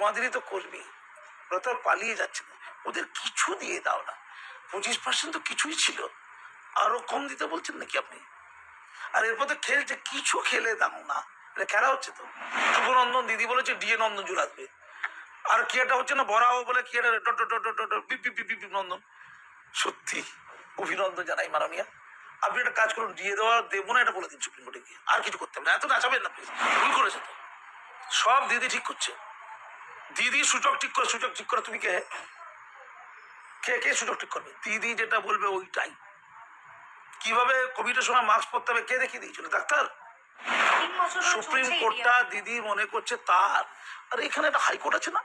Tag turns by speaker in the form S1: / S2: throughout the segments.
S1: তোমাদেরই তো কর্মী ওরা তো পালিয়ে যাচ্ছে না। ওদের কিছু দিয়ে দাও না। পঁচিশ পার্সেন্ট তো কিছুই ছিল। আরও কম দিতে বলছেন নাকি আপনি? আর এরপর তো খেলছে, কিছু খেলে দাও না। এটা খেলা হচ্ছে তো। শুভনন্দন দিদি বলেছে, ডিএ নন্দন জুড়ে আসবে। আর কি একটা হচ্ছে না, বড়াও বলে কি বিপ নন্দন। সত্যি, অভিনন্দন জানাই মাননীয়া। আপনি একটা কাজ করুন, দিয়ে দেওয়া দেবো না, এটা বলে দিন সুপ্রিম কোর্টে গিয়ে। আর কিছু করতে হবে না। এত নাচাবেন না প্লিজ ভুল করেছে তো। সব দিদি ঠিক করছে। দিদি সুযোগ ঠিক করে সুযোগ ঠিক করে তুমি কে? কে কে সুযোগ ঠিক করবে? দিদি যেটা বলবে ওইটাই। কীভাবে কোভিডের সময় মাস্ক পরতে হবে কে দেখিয়ে দিয়েছিল? ডাক্তার? সুপ্রিম কোর্টটা দিদি মনে করছে তার। আর এখানে একটা হাইকোর্ট আছে না?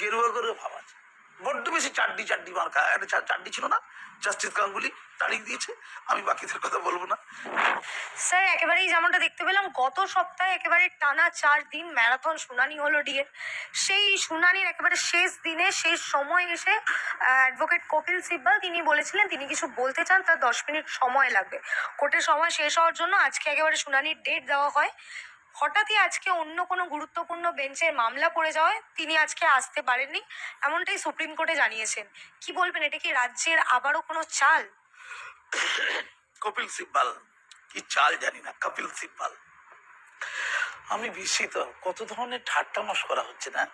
S1: গেরুয়া গেরুয়া করে ভাব আছে। বড্ড বেশি চাড্ডি চাড্ডি মার্কা একটা চা- চাড্ডি ছিল না, জাস্টিস গাঙ্গুলি তাড়িয়ে দিয়েছে, আমি বাকিদের কথা বলব না।
S2: স্যার, একেবারেই যেমনটা দেখতে পেলাম, গত সপ্তাহে একেবারে টানা চার দিন ম্যারাথন শুনানি হলো ডিএর সেই শুনানির একেবারে শেষ দিনে, শেষ সময় এসে অ্যাডভোকেট কপিল সিব্বাল তিনি বলেছিলেন, তিনি কিছু বলতে চান, তার দশ মিনিট সময় লাগবে। কোর্টের সময় শেষ হওয়ার জন্য আজকে একেবারে শুনানির ডেট দেওয়া হয়। হঠাৎই আজকে অন্য কোনো গুরুত্বপূর্ণ বেঞ্চের মামলা পড়ে যাওয়ায় তিনি আজকে আসতে পারেননি, এমনটাই সুপ্রিম কোর্টে জানিয়েছেন। কি বলবেন, এটা কি রাজ্যের আবারও কোনো চাল?
S1: কপিল সিব্বাল, কি চাল জানি না, কপিল সিব্বাল। আমি বিস্মিত, কত ধরনের ঠাট্টা করা হচ্ছে, না?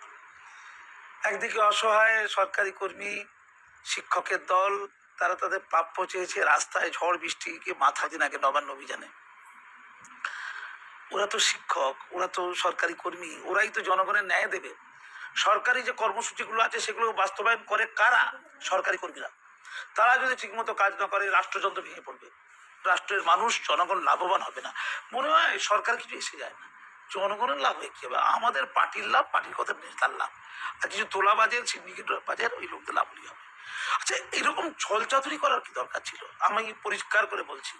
S1: একদিকে অসহায় সরকারি কর্মী, শিক্ষকের দল, তারা তাদের প্রাপ্য চেয়েছে রাস্তায় ঝড় বৃষ্টিকে মাথা দিন আগে নবান্ন অভিযানে। ওরা তো শিক্ষক, ওরা তো সরকারি কর্মী, ওরাই তো জনগণের ন্যায় দেবে। সরকারি যে কর্মসূচিগুলো আছে, সেগুলো বাস্তবায়ন করে কারা? সরকারি কর্মীরা। তারা যদি ঠিকমতো কাজ না করে, রাষ্ট্রযন্ত্র ভেঙে পড়বে। রাষ্ট্রের মানুষ, জনগণ লাভবান হবে না। মনে হয় সরকার কিছু এসে যায় না। জনগণের লাভ হয়ে কি? হবে আমাদের পার্টির লাভ, পার্টির কথা নেতার লাভ। আর কিছু তোলা বাজার সিন্ডিকেট বাজার, ওই লোকদের লাভ হলেই হবে। আচ্ছা এরকম ছলচাতুরি করার কি দরকার ছিল? আমি পরিষ্কার করে বলছি।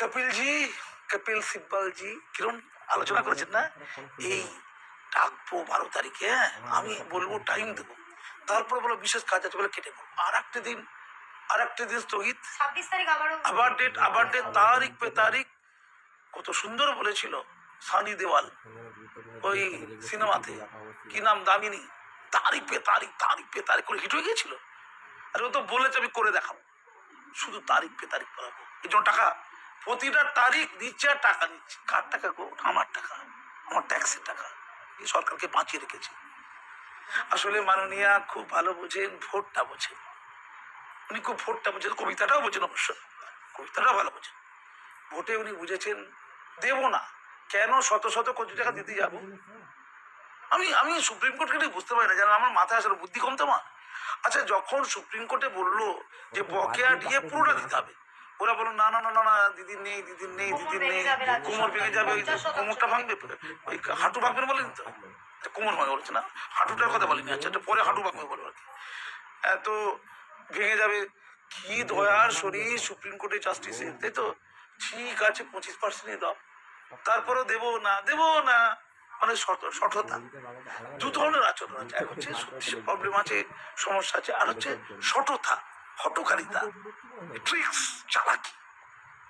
S1: কপিলজি কপিল সিব্বল জি কিরম আলোচনা করেছেন না? এই ডাকবো বারো তারিখে হ্যাঁ? আমি বলব টাইম দেবো। তারপর বলো বিশেষ কাজ আছে বলে কেটে পড়ব আর একটা দিন আর একটা দিন স্থগিত। আবার ডেট আবার ডেট তারিখ পে তারিখ। কত সুন্দর বলেছিল সানি দেওয়াল ওই সিনেমাতে। কি নাম দামিনী? তারিখ পে তারিখ তারিখ পে তারিখ করে হিট হয়ে গিয়েছিল। আর ও তো বলেছে আমি করে দেখাবো। শুধু তারিখ পে তারিখ করাবো এই জন্য টাকা প্রতিটা তারিখ দিচ্ছে আর টাকা নিচ্ছে। কার টাকা গো? আমার টাকা। আমার ট্যাক্সের টাকা। এই সরকারকে বাঁচিয়ে রেখেছে। আসলে মাননীয়া খুব ভালো বোঝেন, ভোটটা বোঝেন। উনি খুব ভোটটা বোঝেন, কবিতাটাও বোঝেন অবশ্য। কবিতাটাও ভালো বোঝেন। ভোটে উনি বুঝেছেন, দেব না। কেন শত শত কোটি টাকা দিতে যাব? আমি আমি সুপ্রিম কোর্টকে ঠিক বুঝতে পারি না, যেন আমার মাথায় আসলে বুদ্ধি কম তোমার আচ্ছা যখন সুপ্রিম কোর্টে বলল যে বকেয়া দিয়ে পুরোটা দিতে হবে ওরা বলল না না না না না দিদির নেই দিদির নেই দিদির নেই কোমর ভেঙে যাবে ওই। কোমরটা ভাঙবে ওই হাঁটু ভাঙবে না বলেন তো আচ্ছা, কোমর ভাঙবে বলছে না হাঁটুটার কথা বলিনি আচ্ছা এটা পরে হাঁটু ভাঙবে বলব আর কি এত ভেঙে যাবে। কি দয়ার শরীর সুপ্রিম কোর্টে জাস্টিসে তাই তো? ঠিক আছে পঁচিশ পার্সেন্টই দাও। তারপরেও দেবো না দেবো না। মানে সঠতা দু ধরনের আচরণ আছে। এক হচ্ছে সত্যি প্রবলেম আছে সমস্যা আছে আর হচ্ছে সঠতা হটকারিতা ট্রিক্স চালাকি।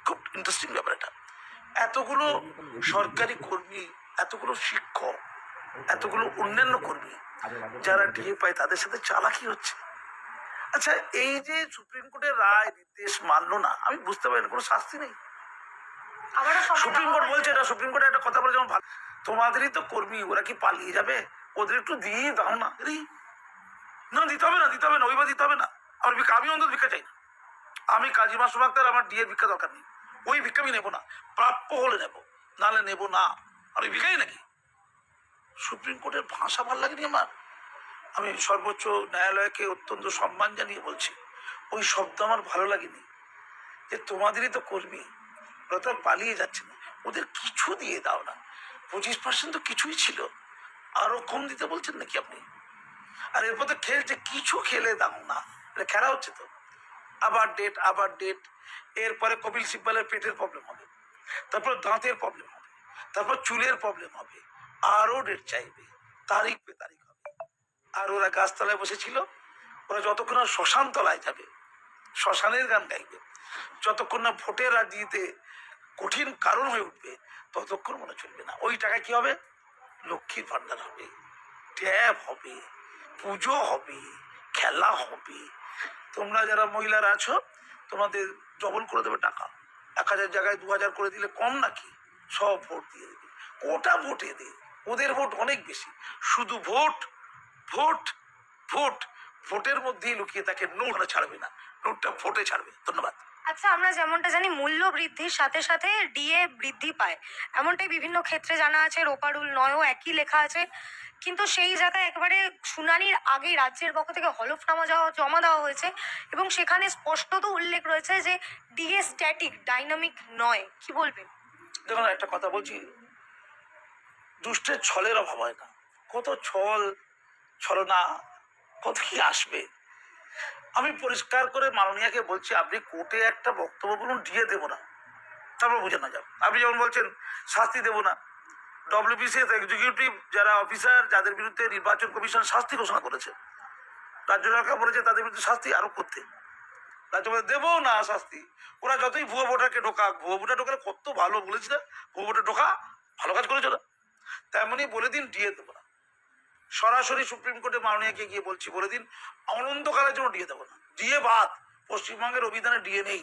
S1: খুব ইন্টারেস্টিং ব্যাপার এটা। এতগুলো সরকারি কর্মী এতগুলো শিক্ষক এতগুলো অন্যান্য কর্মী যারা ডিএ পায় তাদের সাথে চালাকি হচ্ছে। আচ্ছা এই যে সুপ্রিম কোর্টের রায় নির্দেশ মানলো না আমি বুঝতে পারি কোনো শাস্তি নেই। সুপ্রিম কোর্ট বলছে এটা সুপ্রিম কোর্টে একটা কথা বলে যেমন ভালো। তোমাদেরই তো কর্মী ওরা কি পালিয়ে যাবে? ওদের একটু দিয়ে দাও না। রে না দিতে হবে না দিতে হবে না ওইবার দিতে হবে না। আমার ভিক্ষা, আমি অন্তত ভিক্ষা চাই না আমি কাজী মাসুম আক্তার আমার ডিএর ভিক্ষা দরকার নেই। ওই ভিক্ষা আমি নেব না, প্রাপ্য হলে নেব, নাহলে নেব না। ওই ভিক্ষাই নাকি? সুপ্রিম কোর্টের ভাষা ভালো লাগেনি আমার? আমি সর্বোচ্চ ন্যায়ালয়কে অত্যন্ত সম্মান জানিয়ে বলছি, ওই শব্দ আমার ভালো লাগেনি। যে তোমাদেরই তো কর্মী, ওরা তো পালিয়ে যাচ্ছে না। ওদের কিছু দিয়ে দাও না। পঁচিশ পার্সেন্ট তো কিছুই ছিল। আরও কম দিতে বলছেন নাকি আপনি? আর এরপর তো খেলছে, কিছু খেলে দাও না। এটা খেলা হচ্ছে তো। আবার ডেট আবার ডেট এরপরে কপিল সিব্বালের পেটের প্রবলেম হবে। তারপর দাঁতের প্রবলেম হবে। তারপর চুলের প্রবলেম হবে। আরও ডেট চাইবে। তারিখ পে তারিখ হবে। আর ওরা গাছতলায় বসেছিল। ওরা যতক্ষণ না শ্মশান তলায় যাবে, শ্মশানের গান গাইবে, যতক্ষণ না ভোটের রাজনীতিতে কঠিন কারণ হয়ে উঠবে, ততক্ষণ মনে চলবে না। ওই টাকা কি হবে? লক্ষ্মীর ভান্ডার হবে। ট্যাব হবে। পুজো হবে। খেলা হবে। তোমরা যারা মহিলারা আছো, তোমাদের ডবল করে দেবে টাকা। এক হাজার জায়গায় দু হাজার করে দিলে কম নাকি? সব ভোট দিয়ে দেবে। কোটা ভোটে দে ওদের ভোট অনেক বেশি। শুধু ভোট ভোট ভোট। ভোটের মধ্যেই লুকিয়ে তাকে নোট ছাড়বে না। নোটটা ভোটে ছাড়বে। ধন্যবাদ।
S2: আচ্ছা আমরা যেমনটা জানি, মূল্য বৃদ্ধির সাথে সাথে ডিএ বৃদ্ধি পায়। এমনটাই বিভিন্ন ক্ষেত্রে জানা আছে রোপারুল নয়ও একই লেখা আছে। কিন্তু সেই জায়গায় একেবারে শুনানির আগে রাজ্যের পক্ষ থেকে হলফনামা যাওয়া, জমা দেওয়া হয়েছে এবং সেখানে স্পষ্টত উল্লেখ রয়েছে যে ডিএ স্ট্যাটিক ডাইনামিক নয়। কি বলবেন?
S1: দেখুন, একটা কথা বলছি। দুষ্টের ছলের অভাব হয় না। কত ছল, ছলনা, কত কি আসবে? আমি পরিষ্কার করে মাননীয়াকে বলছি, আপনি কোর্টে একটা বক্তব্য বলুন দিয়ে দেবো না। তারপর বুঝে না যাও আপনি যেমন বলছেন, শাস্তি দেবো না। ডব্লিউবিসিএস এক্সিকিউটিভ যারা অফিসার যাদের বিরুদ্ধে নির্বাচন কমিশন শাস্তি ঘোষণা করেছে। রাজ্য সরকার বলেছে? তাদের বিরুদ্ধে শাস্তি আরোপ করতে। রাজ্য দেবো না শাস্তি। ওরা যতই ভুয়ো ভোটারকে ঢোকাক, ভুয়ো ভোটার ঢোকালে কত ভালো বলেছি না? ভুয়ো ভোটার ঢোকা ভালো কাজ করেছ না তেমনই বলে দিন ডিএ দেবো না। সরাসরি সুপ্রিম কোর্টে মাননীয়কে গিয়ে বলছি, বলে দিন, অনন্তকালের জন্য ডিএ দেবো না। ডিএ বাদ। পশ্চিমবঙ্গের অভিধানে ডিএ নেই।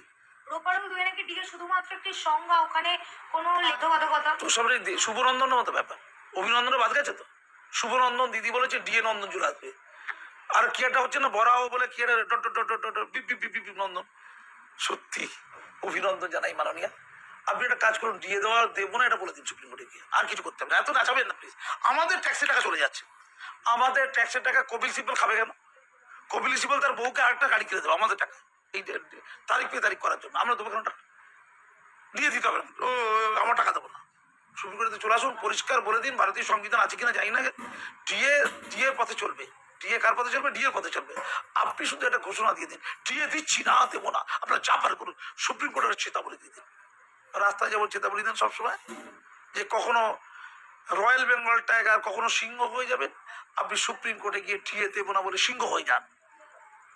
S1: বাদ গেছে তো? শুভনন্দন দিদি বলেছে আসবে। আর হচ্ছে না, বরাও বলে সত্যি, অভিনন্দন জানাই মাননীয়া। আপনি একটা কাজ করুন দেওয়া দেবো না, এটা বলে দিন সুপ্রিম কোর্টে গিয়ে। আর কিছু করতে হবে না। এত না আমাদের ট্যাক্সের টাকা চলে যাচ্ছে। আমাদের ট্যাক্সের টাকা কপিল সিব্বল খাবে কেন? কপিল সিব্বল তার বউকে আরেকটা গাড়ি কিনে দেবে, আমাদের টাকা এই তারিখ পে তারিখ করার জন্য। আমরা টাকা দিয়ে দিতে হবে ও, আমার টাকা দেবো না। সুপ্রিম কোর্টে চলে আসুন, পরিষ্কার বলে দিন, ভারতীয় সংবিধান আছে কিনা জানি না। ডিএ ডিএ পথে চলবে। ডিএ কার পথে চলবে? ডিএর পথে চলবে। আপনি শুধু একটা ঘোষণা দিয়ে দিন। ডিএ দিচ্ছি না, দেবো না। আপনারা যা পার করুন। সুপ্রিম কোর্টের চেতাবলী দিয়ে দিন। রাস্তায় যেমন চেতাবলী দেন সবসময়। যে কখনো রয়্যাল বেঙ্গল টাইগার, কখনো সিংহ হয়ে যাবেন। আপনি সুপ্রিম কোর্টে গিয়ে ডিএ দেবো না বলে সিংহ হয়ে যান।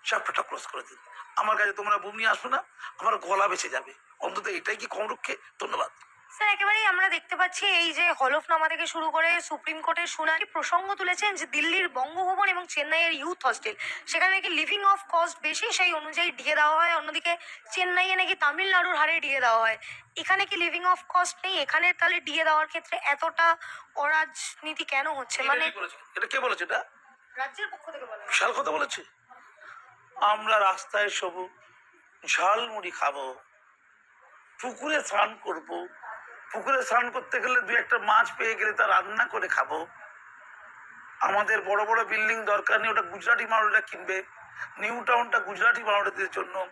S1: চ্যাপ্টারটা ক্লোজ করে দিন। আমার কাছে তোমরা বুম নিয়ে আসবে না আমার গলা বেঁচে যাবে। অন্তত এটাই কি কম রক্ষে? ধন্যবাদ।
S2: স্যার একেবারেই আমরা দেখতে পাচ্ছি এই যে হলফনামা থেকে শুরু করে সুপ্রিম কোর্টের শুনানি প্রসঙ্গ তুলেছেন যে দিল্লির বঙ্গভবন এবং চেন্নাইয়ের ইউথ হস্টেল সেখানে নাকি লিভিং অফ কস্ট বেশি সেই অনুযায়ী ডিএ দেওয়া হয়। অন্যদিকে চেন্নাইয়ে নাকি তামিলনাড়ুর হারে ডিএ দেওয়া হয়। এখানে কি লিভিং অফ কস্ট নেই? এখানে তাহলে ডিএ দেওয়ার ক্ষেত্রে এতটা অরাজনীতি কেন হচ্ছে? মানে
S1: এটা কে বলেছে? এটা কে বলেছে এটা?
S2: রাজ্যের পক্ষ থেকে বলা
S1: বিশাল কথা বলেছে। আমরা রাস্তায় শোবো ঝালমুড়ি খাব। পুকুরে স্নান করব। পুকুরে স্নান করতে গেলে দু একটা মাছ পেয়ে গেলে তা রান্না করে খাব। আমাদের বড় বড় বিল্ডিং দরকার নেই, ওটা গুজরাটি মারোটা কিনবে। নিউ টাউনটা গুজরাটি মারোয়াড়িদের জন্য।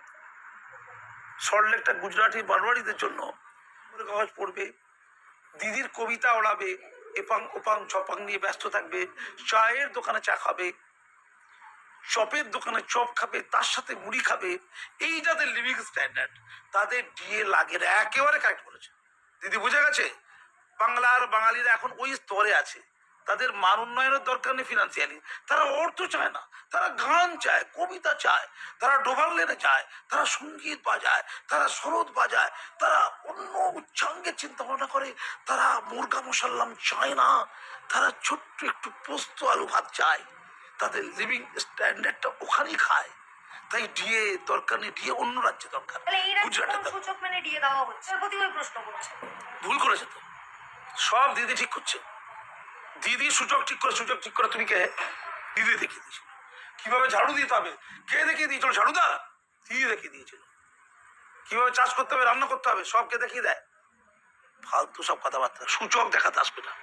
S1: সল্টলেকটা গুজরাটি মারোয়াড়িদের জন্য। কাগজ পড়বে। দিদির কবিতা ওড়াবে। এপাং ওপাং ছপাং নিয়ে ব্যস্ত থাকবে। চায়ের দোকানে চা খাবে। চপের দোকানে চপ খাবে, তার সাথে মুড়ি খাবে এই যাদের লিভিং স্ট্যান্ডার্ড তাদের ডিএ লাগে না একেবারে কারেক্ট বলেছে। দিদি বুঝে গেছে? বাংলার বাঙালিরা এখন ওই স্তরে আছে। তাদের মান উন্নয়নের দরকার নেই ফিনান্সিয়ালি তারা অর্থ চায় না। তারা গান চায়, কবিতা চায়, তারা ডোভার লেনে চায় তারা সংগীত বাজায়, তারা সরোদ বাজায়, তারা অন্য উচ্চাঙ্গের চিন্তা ভাবনা করে, তারা মুরগা মশাল্লাম চায় না। তারা ছোট্ট একটু পোস্ত আলু ভাত চায়। তাদের লিভিং স্ট্যান্ডার্ডটা ওখানেই খায়। তাই ডিএ দরকার নেই ডিএ অন্য রাজ্যে দরকার। গুজরাটে
S2: সূচক মেনে ডিএ দেওয়া হচ্ছে? তার প্রতি ওই প্রশ্ন করছে।
S1: ভুল করেছে তো। সব দিদি ঠিক করছে। দিদি সূচক ঠিক করে সূচক ঠিক করে তুমি কে? দিদি দেখিয়ে দিয়েছিল। কীভাবে ঝাড়ু দিতে হবে? কে দেখিয়ে দিয়েছিল? ঝাড়ুদা? দিদি দেখিয়ে দিয়েছিল। কীভাবে চাষ করতে হবে রান্না করতে হবে? সব কে দেখিয়ে দেয়? ফালতু সব কথাবার্তা। সূচক দেখাতে আসবে না।